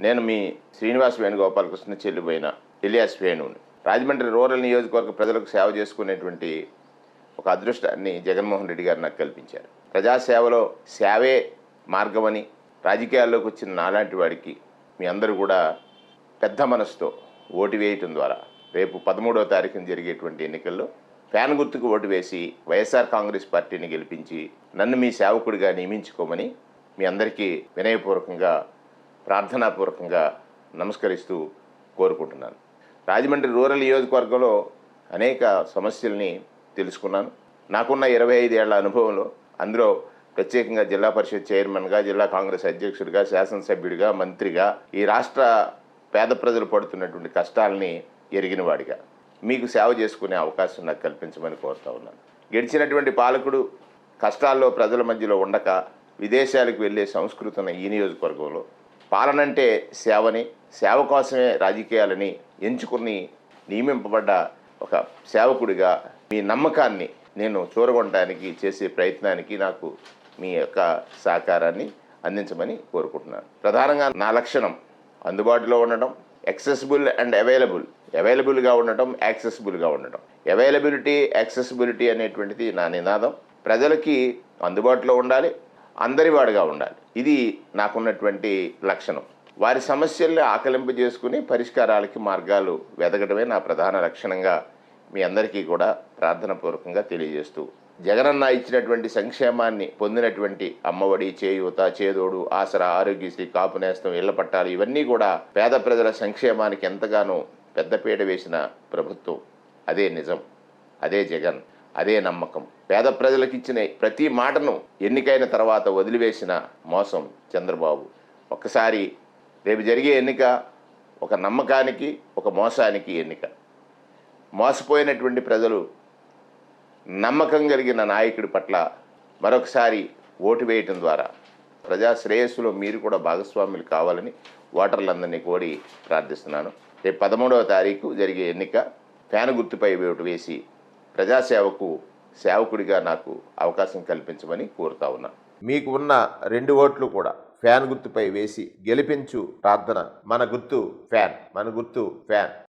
నేను మీ శ్రీనివాస్ వేణుగోపాలకృష్ణ చెల్లిపోయిన ఇలియాస్ వేణుని రాజమండ్రి రూరల్ నియోజకవర్గ ప్రజలకు సేవ చేసుకునేటువంటి ఒక అదృష్టాన్ని జగన్మోహన్ రెడ్డి గారు నాకు కల్పించారు. ప్రజాసేవలో సేవే మార్గమని రాజకీయాల్లోకి వచ్చిన నాలాంటి వాడికి మీ అందరూ కూడా పెద్ద మనసుతో ఓటు వేయటం ద్వారా రేపు పదమూడవ తారీఖున జరిగేటువంటి ఎన్నికల్లో ఫ్యాన్ గుర్తుకు ఓటు వేసి వైఎస్ఆర్ కాంగ్రెస్ పార్టీని గెలిపించి నన్ను మీ సేవకుడిగా నియమించుకోమని మీ అందరికీ వినయపూర్వకంగా ప్రార్థనాపూర్వకంగా నమస్కరిస్తూ కోరుకుంటున్నాను. రాజమండ్రి రూరల్ నియోజకవర్గంలో అనేక సమస్యల్ని తెలుసుకున్నాను. నాకున్న ఇరవై ఐదేళ్ళ అనుభవంలో అందులో ప్రత్యేకంగా జిల్లా పరిషత్ చైర్మన్గా జిల్లా కాంగ్రెస్ అధ్యక్షుడిగా శాసనసభ్యుడిగా మంత్రిగా ఈ రాష్ట్ర పేద ప్రజలు పడుతున్నటువంటి కష్టాలని ఎరిగినవాడిగా మీకు సేవ చేసుకునే అవకాశం నాకు కల్పించమని కోరుతా ఉన్నాను. గెలిచినటువంటి పాలకుడు కష్టాల్లో ప్రజల మధ్యలో ఉండక విదేశాలకు వెళ్ళే సంస్కృతి ఈ నియోజకవర్గంలో పాలనంటే సేవని సేవ కోసమే రాజకీయాలని ఎంచుకుని నియమింపబడ్డ ఒక సేవకుడిగా మీ నమ్మకాన్ని నేను చూరగొనడానికి చేసే ప్రయత్నానికి నాకు మీ యొక్క సహకారాన్ని అందించమని కోరుకుంటున్నాను. ప్రధానంగా నా లక్షణం అందుబాటులో ఉండడం యాక్సెసిబుల్ అండ్ అవైలబుల్ అవైలబుల్గా ఉండటం యాక్సెసిబుల్గా ఉండటం. అవైలబిలిటీ యాక్సెసిబిలిటీ అనేటువంటిది నా నినాదం. ప్రజలకి అందుబాటులో ఉండాలి. అందరివాడుగా ఉండాలి. ఇది నాకున్నటువంటి లక్షణం. వారి సమస్యల్ని ఆకలింపు చేసుకుని పరిష్కారాలకి మార్గాలు వెతకడమే నా ప్రధాన లక్షణంగా మీ అందరికీ కూడా ప్రార్థనపూర్వకంగా తెలియజేస్తూ జగనన్న ఇచ్చినటువంటి సంక్షేమాన్ని పొందినటువంటి అమ్మఒడి చేయూత చేదోడు ఆసరా ఆరోగ్యశ్రీ కాపు నేస్తం ఇళ్ళ పట్టాలు ఇవన్నీ కూడా పేద ప్రజల సంక్షేమానికి ఎంతగానో పెద్దపీట వేసిన ప్రభుత్వం. అదే నిజం. అదే జగన్. అదే నమ్మకం. పేద ప్రజలకు ఇచ్చిన ప్రతి మాటను ఎన్నికైన తర్వాత వదిలివేసిన మోసం చంద్రబాబు. ఒక్కసారి రేపు జరిగే ఎన్నిక ఒక నమ్మకానికి ఒక మోసానికి ఎన్నిక. మోసపోయినటువంటి ప్రజలు నమ్మకం కలిగిన నాయకుడి పట్ల మరొకసారి ఓటు వేయటం ద్వారా ప్రజా శ్రేయస్సులో మీరు కూడా భాగస్వాములు కావాలని ఓటర్లందరినీ కోరి ప్రార్థిస్తున్నాను. రేపు పదమూడవ తారీఖు జరిగే ఎన్నిక. ఫ్యాన్ గుర్తుపై ఓటు వేసి ప్రజాసేవకు సేవకుడిగా నాకు అవకాశం కల్పించమని కోరుతా ఉన్నాను మీకు ఉన్న రెండు ఓట్లు కూడా ఫ్యాన్ గుర్తుపై వేసి గెలిపించు ప్రార్థన. మన గుర్తు ఫ్యాన్. మన గుర్తు ఫ్యాన్.